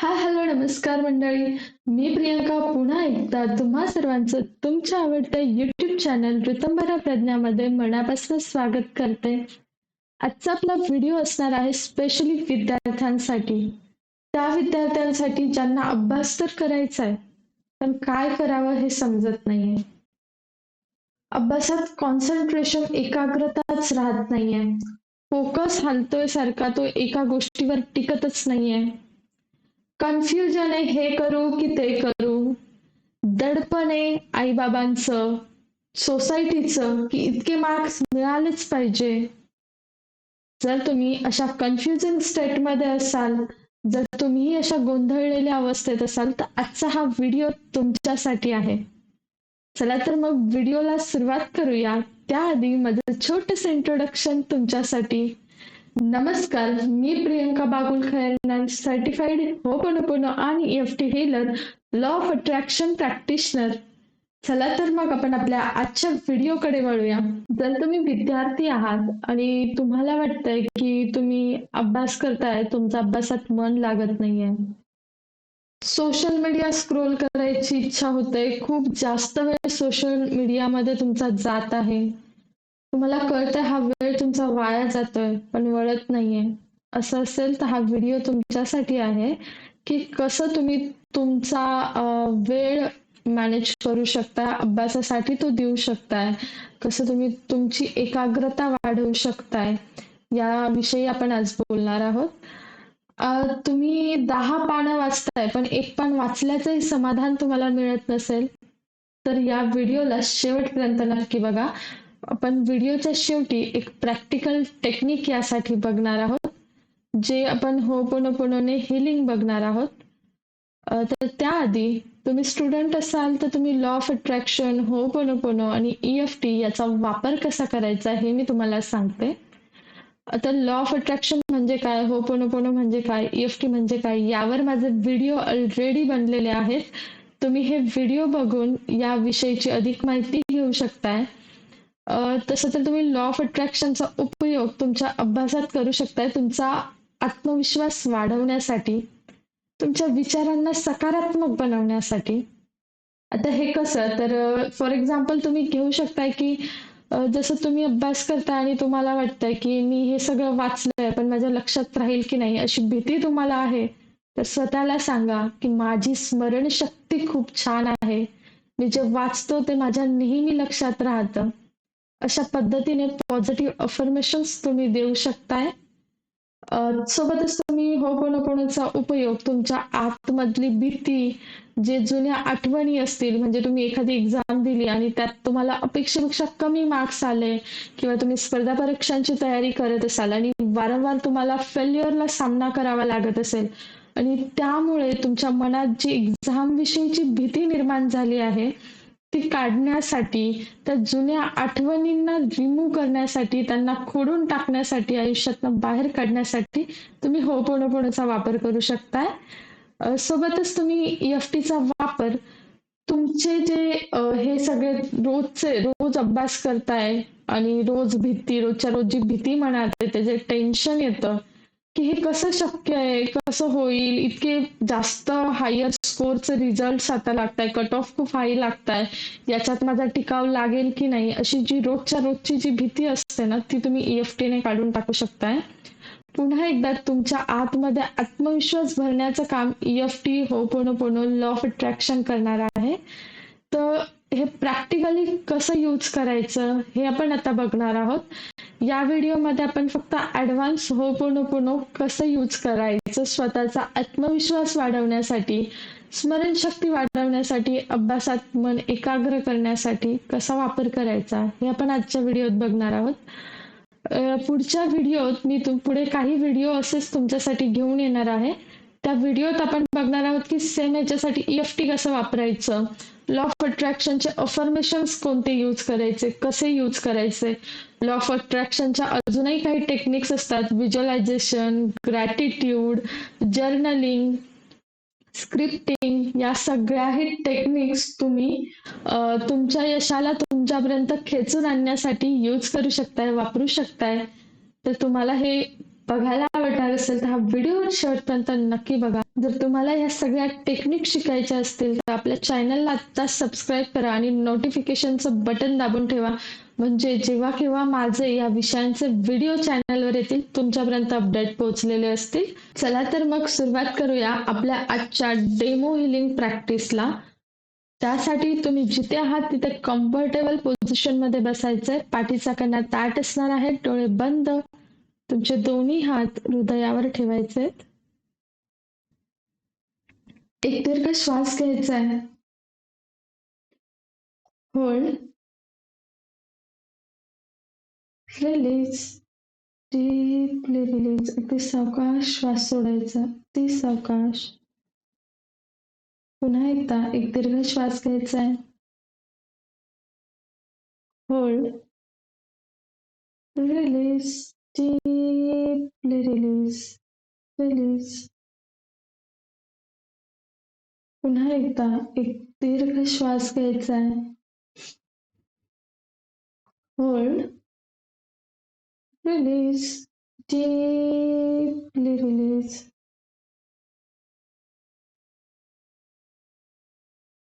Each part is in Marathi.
हाय हॅलो नमस्कार मंडळी. मी प्रियंका पुन्हा एकदा तुम्हा सर्वांचं तुमच्या आवडत्या युट्यूब चॅनल ऋतंभरा प्रज्ञामध्ये मनापासून स्वागत करते. आजचा आपला व्हिडिओ असणार आहे स्पेशली विद्यार्थ्यांसाठी. त्या विद्यार्थ्यांसाठी ज्यांना अभ्यास तर करायचा आहे पण काय करावं हे समजत नाहीये. अभ्यासात कॉन्सन्ट्रेशन एकाग्रताच राहत नाहीये. फोकस हलतोय सारखा तो एका गोष्टीवर टिकतच नाहीये. कन्फ्युजन आहे हे करू की ते करू. दडपण आहे आईबाबांचं सोसायटीचं की इतके मार्क्स मिळालेच पाहिजे. जर तुम्ही अशा कन्फ्युजन स्टेटमध्ये असाल जर तुम्ही अशा गोंधळलेल्या अवस्थेत असाल तर आजचा हा व्हिडिओ तुमच्यासाठी आहे. चला तर मग व्हिडिओला सुरुवात करूया. त्याआधी माझं छोटस इंट्रोडक्शन तुमच्यासाठी. नमस्कार मी प्रियंका बागुल खैरनार सर्टिफाईड पण आणि F T healer law of attraction practitioner चला तर मग आपण आपल्या आजच्या व्हिडिओकडे वळूया. जर तुम्ही विद्यार्थी आहात आणि तुम्हाला वाटतंय की तुम्ही अभ्यास करताय तुमचा अभ्यासात मन लागत नाहीये. सोशल मीडिया स्क्रोल करायची इच्छा होते. खूप जास्त वेळ सोशल मीडियामध्ये तुमचा जात आहे. तुम्हाला कळतंय हा वेळ तुमचा वाया जातोय पण वळत नाहीये. असं असेल तर हा व्हिडिओ तुमच्यासाठी आहे की कसं तुम्ही तुमचा वेळ मॅनेज करू शकता अभ्यासासाठी तो देऊ शकताय कसं तुम्ही तुमची एकाग्रता वाढवू शकताय याविषयी आपण आज बोलणार आहोत. तुम्ही दहा पानं वाचताय पण एक पान वाचल्याचंही समाधान तुम्हाला मिळत नसेल तर या व्हिडिओला शेवटपर्यंत नक्की बघा. आपण व्हिडिओच्या शेवटी एक प्रॅक्टिकल टेक्निक यासाठी बघणार आहोत जे आपण हो होपोनोपोनोने हिलिंग बघणार आहोत. तर त्याआधी तुम्ही स्टुडंट असाल तर तुम्ही लॉ ऑफ अट्रॅक्शन होपोनोपोनो आणि ई एफ टी याचा वापर कसा करायचा हे मी तुम्हाला सांगते. आता लॉ ऑफ अट्रॅक्शन म्हणजे काय होपोनोपोनो म्हणजे काय ई एफ टी म्हणजे काय यावर माझे व्हिडिओ ऑलरेडी बनलेले आहेत. तुम्ही हे व्हिडिओ बघून याविषयीची अधिक माहिती घेऊ शकताय. तसं तर तुम्ही लॉ ऑफ अट्रॅक्शनचा उपयोग तुमच्या अभ्यासात करू शकताय. तुमचा आत्मविश्वास वाढवण्यासाठी तुमच्या विचारांना सकारात्मक बनवण्यासाठी. आता हे कसं? तर फॉर एक्झाम्पल तुम्ही घेऊ शकताय की जसं तुम्ही अभ्यास करताय आणि तुम्हाला वाटतंय की मी हे सगळं वाचलंय पण माझ्या लक्षात राहील की नाही अशी भीती तुम्हाला आहे तर स्वतःला सांगा की माझी स्मरणशक्ती खूप छान आहे. मी जे वाचतो ते माझ्या नेहमी लक्षात राहतं. अशा पद्धतीने पॉझिटिव्ह अफर्मेशन्स तुम्ही देऊ शकताय. सोबतच तुम्ही होपोनोपोनोचा उपयोग तुमच्या आतमधली भीती जे जुन्या आठवणी असतील म्हणजे तुम्ही एखादी एक्झाम दिली आणि त्यात तुम्हाला अपेक्षेपेक्षा कमी मार्क्स आले किंवा तुम्ही स्पर्धा परीक्षांची तयारी करत असाल आणि वारंवार तुम्हाला फेल्युअरला सामना करावा लागत असेल आणि त्यामुळे तुमच्या मनात जी एक्झाम विषयीची भीती निर्माण झाली आहे ती काढण्यासाठी त्या जुन्या आठवणींना रिमूव्ह करण्यासाठी त्यांना खोडून टाकण्यासाठी आयुष्यातनं बाहेर काढण्यासाठी तुम्ही होपोनोपोनोचा वापर करू शकताय. सोबतच तुम्ही एफ टीचा वापर तुमचे जे हे सगळे रोजचे रोज अभ्यास करताय आणि रोज भीती रोजच्या रोज जी भीती मनात येते जे टेन्शन येतं की हे कसं शक्य आहे कसं होईल? इतके जास्त हायर स्कोरचे रिझल्ट आता लागताय कट ऑफ खूप हाय लागताय. याच्यात माझा टिकाव लागेल की नाही? अशी जी रोजच्या रोजची जी भीती असते ना ती तुम्ही ईएफटी ने काढून टाकू शकताय. पुन्हा एकदा तुमच्या आतमध्ये आत्मविश्वास भरण्याचं काम ईएफ टी हो पूर्ण पूर्ण लॉ ऑफ अट्रॅक्शन करणार आहे. तर हे प्रॅक्टिकली कसं यूज करायचं हे आपण आता बघणार आहोत. या व्हिडिओमध्ये आपण फक्त ॲडव्हान्स हो पोनो पोनो कसं यूज करायचं स्वतःचा आत्मविश्वास वाढवण्यासाठी स्मरणशक्ती वाढवण्यासाठी अभ्यासात मन एकाग्र करण्यासाठी कसा वापर करायचा हे आपण आजच्या व्हिडिओत बघणार आहोत. पुढच्या व्हिडिओत मी तुम पुढे काही व्हिडिओ असेच तुमच्यासाठी घेऊन येणार आहे. त्या व्हिडिओत आपण बघणार आहोत की सेम याच्यासाठी एफ टी कसं वापरायचं? लॉ ऑफ अट्रॅक्शनचे अफर्मेशन्स कोणते यूज करायचे? कसे यूज करायचे? लॉ ऑफ अट्रॅक्शनच्या अजूनही काही टेक्निक्स असतात. व्हिज्युअलायझेशन ग्रॅटिट्यूड जर्नलिंग स्क्रिप्टिंग या सगळ्याही टेक्निक्स तुम्ही तुमच्या यशाला तुमच्यापर्यंत खेचून आणण्यासाठी यूज करू शकताय वापरू शकताय. तर तुम्हाला हे बघायला आवडणार असेल तर हा व्हिडिओ शेवटपर्यंत नक्की बघा. जर तुम्हाला या सगळ्या टेक्निक शिकायच्या असतील तर आपल्या चॅनलला आत्ता सबस्क्राईब करा आणि नोटिफिकेशनचं बटन दाबून ठेवा. म्हणजे जेव्हा केव्हा माझे या विषयांचे व्हिडिओ चॅनलवर येतील तुमच्यापर्यंत अपडेट पोहोचलेले असतील. चला तर मग सुरुवात करूया आपल्या आजच्या डेमो हिलिंग प्रॅक्टिसला त्यासाठी तुम्ही जिथे आहात तिथे कम्फर्टेबल पोझिशनमध्ये बसायचंय. पाठीचा कणा ताट असणार आहे डोळे बंद. तुमचे दोन्ही हात हृदयावर ठेवायचे. एक दीर्घ श्वास घ्यायचा आहे. होल्ड रिलीज डीपली रिलीज अगदी सावकाश श्वास सोडायचा. ती सावकाश पुन्हा एकदा एक दीर्घ श्वास घ्यायचा आहे. Hold release deeply release, release. पुन्हा एकदा एक दीर्घ श्वास घ्यायचा आहे. होल्ड रिलीज डीपली रिलीज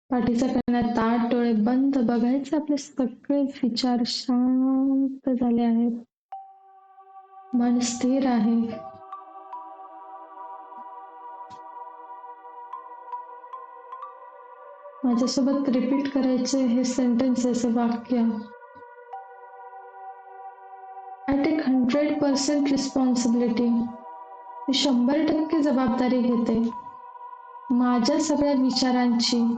पाठीचा कणा ताट डोळे बंद बघायचे. आपले सगळे विचार शांत झाले आहेत. मन स्थिर आहे. माझ्यासोबत रिपीट करायचे हे सेंटेन्सेस वाक्य. I take hundred percent responsibility मी शंभर टक्के जबाबदारी घेते. माझ्या सगळ्या विचारांची.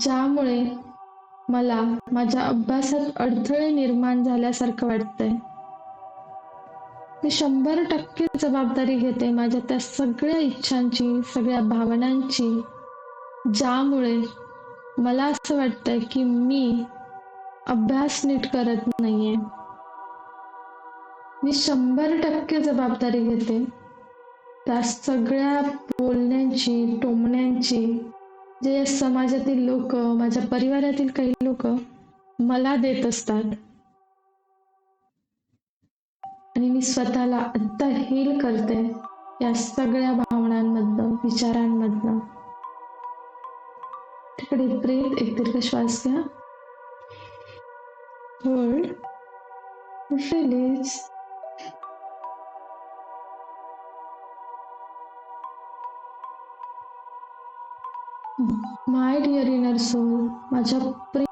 ज्यामुळे मला माझ्या अभ्यासात अडथळे निर्माण झाल्यासारखं वाटतंय. मी शंभर टक्के जबाबदारी घेते माझ्या त्या सगळ्या इच्छांची, सगळ्या भावनांची, ज्यामुळे मला असं वाटतंय की मी अभ्यास नीट करत नाहीये. मी शंभर टक्के जबाबदारी घेते. त्या सगळ्या बोलण्यांची, टोमण्यांची, जे समाजातील लोक, माझ्या परिवारातील काही लोक मला देत असतात. आणि मी स्वतःला आत्ता हील करते या सगळ्या भावनांमधनं विचारांमधनं. तिकडे ब्रीथ एक दीर्घ श्वास घ्या. Hold release my dear inner soul माझ्या प्रिय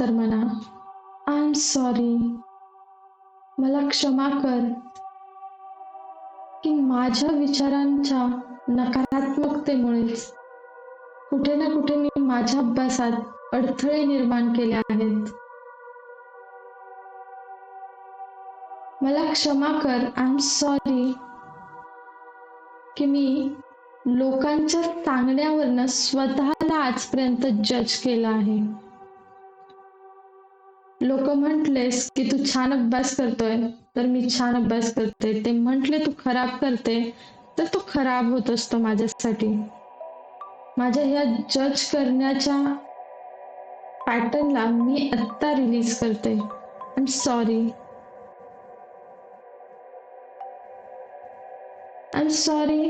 अंतर्मना आय एम सॉरी मला क्षमा कर. की माझ्या विचारांच्या नकारात्मकतेमुळेच कुठे ना कुठे मी माझ्या अभ्यासात अडथळे निर्माण केले आहेत. मला क्षमा कर. आय एम सॉरी की मी लोकांच्या सांगण्यावरनं स्वतःला आजपर्यंत जज केलं आहे. लोक म्हटलेस की तू छान अभ्यास करतोय तर मी छान अभ्यास करते. ते म्हटले तू खराब करते तर तो खराब होत असतो माझ्यासाठी. माझ्या ह्या जज करण्याच्या पॅटर्नला मी आत्ता रिलीज करते. I am sorry I am sorry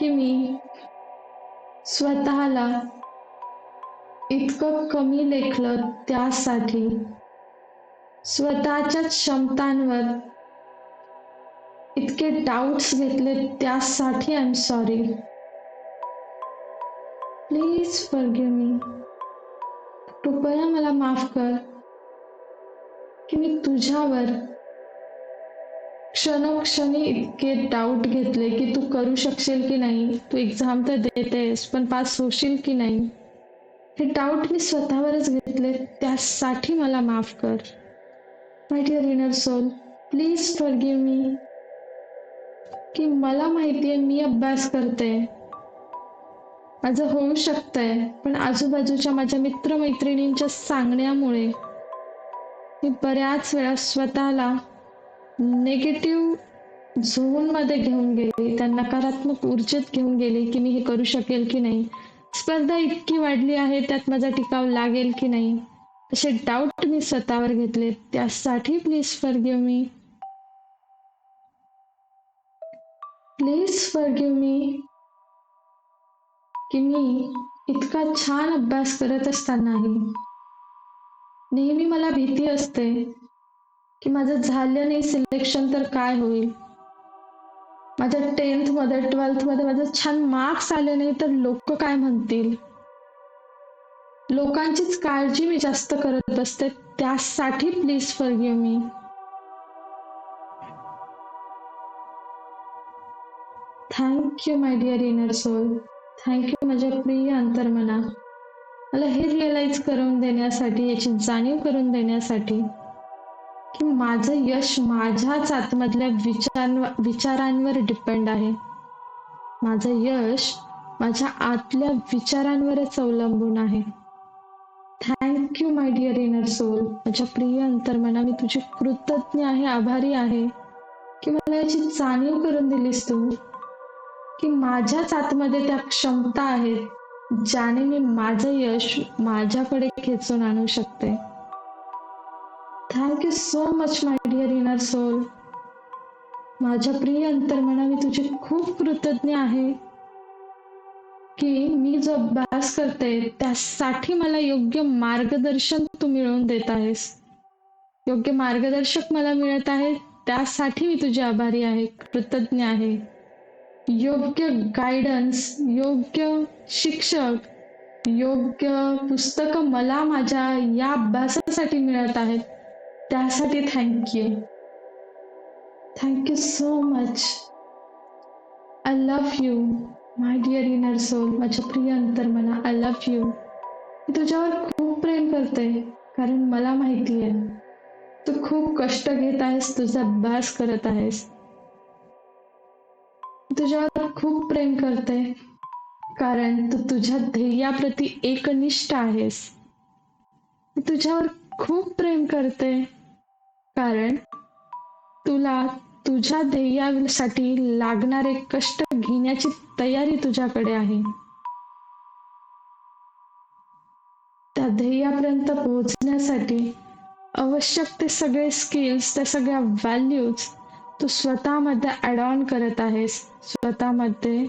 की मी स्वतःला इतकं कमी लेखलं त्यासाठी. स्वतःच्या क्षमतांवर इतके डाऊट्स घेतले त्यासाठी I am sorry please forgive me कृपया मला माफ कर की मी तुझ्यावर क्षणोक्षणी इतके डाऊट घेतले की तू करू शकशील की नाही? तू एक्झाम तर देतेस पण पास होशील की नाही? हे डाऊट मी स्वतःवरच घेतले त्यासाठी मला माफ कर. My dear inner soul please forgive me की मला माहिती आहे मी अभ्यास करते. माझं होऊ शकतंय पण आजूबाजूच्या माझ्या मित्रमैत्रिणींच्या सांगण्यामुळे मी बऱ्याच वेळा स्वतःला नेगेटिव्ह झोनमध्ये घेऊन गेले त्या नकारात्मक ऊर्जेत घेऊन गेले की मी हे करू शकेल की नाही. स्पर्धा इतकी वाढली आहे त्यात माझा टिकाव लागेल की नाही. असे डाऊट मी स्वतःवर घेतले. त्यासाठी please forgive me please forgive me की मी इतका छान अभ्यास करत असतानाही नेहमी मला भीती असते की माझं झालं नाही सिलेक्शन तर काय होईल? माझ्या टेन्थमध्ये ट्वेल्थमध्ये माझं छान मार्क्स आले नाही तर लोक काय म्हणतील? लोकांचीच काळजी मी जास्त करत असते त्यासाठी please forgive me thank you my dear inner soul thank you माझ्या प्रिय अंतर्मना. मला हे रिअलाइज करून देण्यासाठी याची जाणीव करून देण्यासाठी की माझं यश माझ्याच आतमधल्या विचार विचारांवर डिपेंड आहे. माझं यश माझ्या आतल्या विचारांवरच अवलंबून आहे. Thank you my dear inner soul माझ्या प्रिय अंतर्मना मी तुझी कृतज्ञ आहे आभारी आहे. की मला याची जाणीव करून दिलीस तू. की माझ्याच आतमध्ये त्या क्षमता आहेत ज्याने मी माझं यश माझ्याकडे खेचून आणू शकते. Thank you so much my dear inner soul माझ्या प्रिय अंतर्मना मी तुझी खूप कृतज्ञ आहे. की मी जो अभ्यास करते त्यासाठी मला योग्य मार्गदर्शन तू मिळवून देत आहेस. योग्य मार्गदर्शक मला मिळत आहे त्यासाठी मी तुझी आभारी आहे कृतज्ञ आहे. योग्य गायडन्स योग्य शिक्षक योग्य पुस्तकं मला माझ्या या अभ्यासासाठी मिळत आहेत त्यासाठी thank you thank you so much I love you my dear inner soul माझ्या प्रिय अंतर्मना आय लव्ह यू मी तुझ्यावर खूप प्रेम करते कारण मला माहिती आहे. तू खूप कष्ट घेत आहेस तुझा अभ्यास करत आहेस. तुझ्यावर खूप प्रेम करते कारण तू तुझ्या ध्येयाप्रती एकनिष्ठ आहेस. मी तुझ्यावर खूप प्रेम करते कारण तुला तुझ्या ध्येयासाठी लागणारे कष्ट घेण्याची तयारी तुझ्याकडे आहे. त्या ध्येयापर्यंत पोहोचण्यासाठी आवश्यक ते सगळे स्किल्स त्या सगळ्या व्हॅल्यूज तू स्वतःमध्ये ॲड ऑन करत आहेस. स्वतःमध्ये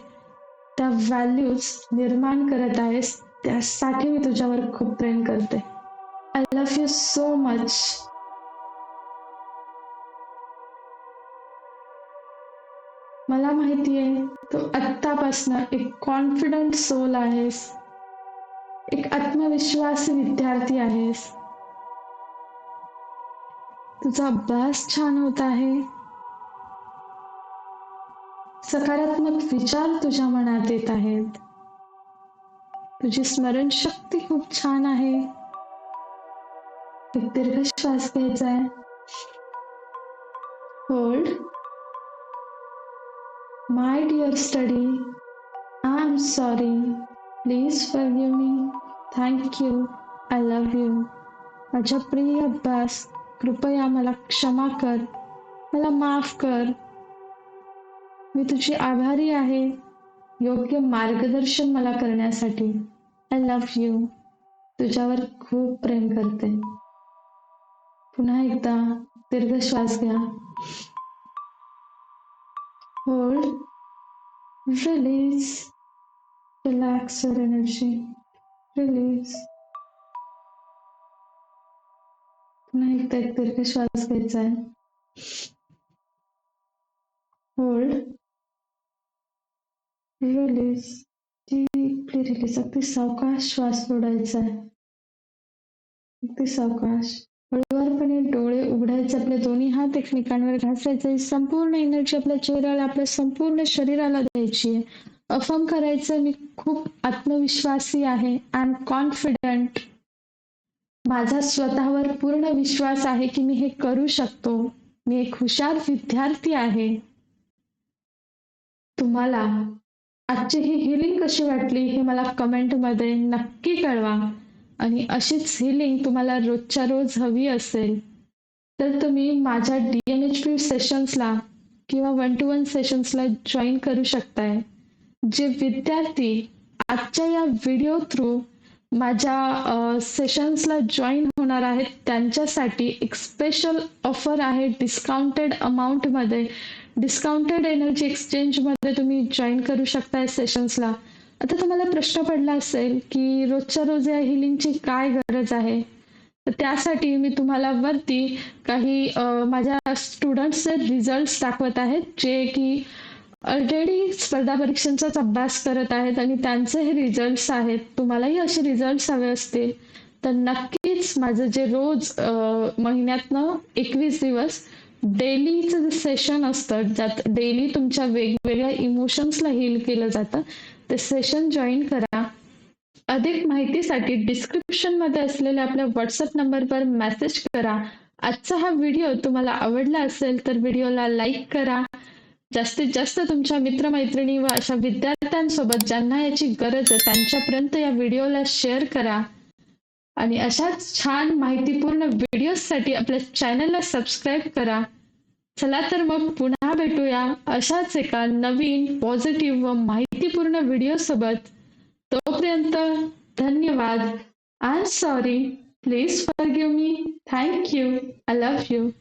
त्या व्हॅल्यूज निर्माण करत आहेस. त्यासाठी मी तुझ्यावर खूप प्रेम करते. I love you so much मला माहिती आहे तू आत्तापासनं एक कॉन्फिडंट सोल आहेस. एक आत्मविश्वासी विद्यार्थी आहेस. तुझा अभ्यास छान होत आहे. सकारात्मक विचार तुझ्या मनात येत आहेत. तुझी स्मरणशक्ती खूप छान आहे. एक दीर्घ श्वास घ्यायचा आहे. Hold my study, study am sorry. Sorry please me. Me thank you I love you माझ्या प्रिय अभ्यास कृपया मला क्षमा कर. मला माफ कर. मी तुझी आभारी आहे. योग्य मार्गदर्शन मला करण्यासाठी. आय लव्ह यू तुझ्यावर खूप प्रेम करते. पुन्हा एकदा दीर्घ श्वास घ्या. Hold release relax your energy, release पुन्हा एकदा एक दीर्घ श्वास घ्यायचा आहे. होल्ड रिलीज डीपली रिलीज अगदी सावकाश श्वास सोडायचा आहे. अगदी सावकाश. हळूवारपणे डोळे उघडायचे आपले दोन्ही हात एकमेकांवर घासायचे. संपूर्ण एनर्जी आपल्या चेहऱ्याला आपल्या संपूर्ण शरीराला द्यायची अफर्म करायचं मी खूप आत्मविश्वासी आहे. आय एम कॉन्फिडंट माझा स्वतःवर पूर्ण विश्वास आहे की मी हे करू शकतो. मी एक हुशार विद्यार्थी आहे. तुम्हाला आजची ही हिलिंग कशी वाटली हे मला कमेंटमध्ये नक्की कळवा. आणि अशीच हिलिंग तुम्हाला रोजच्या रोज हवी असेल. तर तुम्ही माझ्या डी एन एच पी सेशन्सला किंवा वन टू वन सेशन्सला जॉईन करू शकताय. जे विद्यार्थी आजच्या या व्हिडिओ थ्रू माझ्या सेशन्सला जॉईन होणार आहेत त्यांच्यासाठी एक स्पेशल ऑफर आहे. डिस्काउंटेड अमाऊंटमध्ये डिस्काउंटेड एनर्जी एक्सचेंजमध्ये तुम्ही जॉईन करू शकताय सेशन्सला आता तुम्हाला प्रश्न पडला असेल की रोजच्या रोज या हिलिंगची काय गरज आहे? तर त्यासाठी मी तुम्हाला वरती काही माझ्या स्टुडंट्सचे रिझल्ट दाखवत आहेत जे की ऑलरेडी स्पर्धा परीक्षांचाच अभ्यास करत आहेत आणि त्यांचे हे रिझल्ट्स आहेत. तुम्हालाही असे रिझल्ट्स हवे असतील तर नक्कीच माझं जे रोज महिन्यातनं एकवीस दिवस डेलीचं जे सेशन असतं ज्यात डेली तुमच्या वेगवेगळ्या इमोशन्सला हील केलं जातं ते सेशन जॉईन करा. अधिक माहितीसाठी डिस्क्रिप्शनमध्ये असलेल्या आपल्या व्हॉट्सअप नंबरवर मेसेज करा. आजचा हा व्हिडिओ तुम्हाला आवडला असेल तर व्हिडिओला लाईक करा. जास्तीत जास्त तुमच्या मित्रमैत्रिणी व अशा विद्यार्थ्यांसोबत ज्यांना याची गरज आहे त्यांच्यापर्यंत या व्हिडिओला शेअर करा. आणि अशाच छान माहितीपूर्ण व्हिडिओसाठी आपल्या चॅनलला सबस्क्राईब करा. चला तर मग पुन्हा भेटूया अशाच एका नवीन पॉझिटिव्ह व माहितीपूर्ण व्हिडिओ सोबत. तोपर्यंत धन्यवाद. I am sorry please forgive me thank you I love you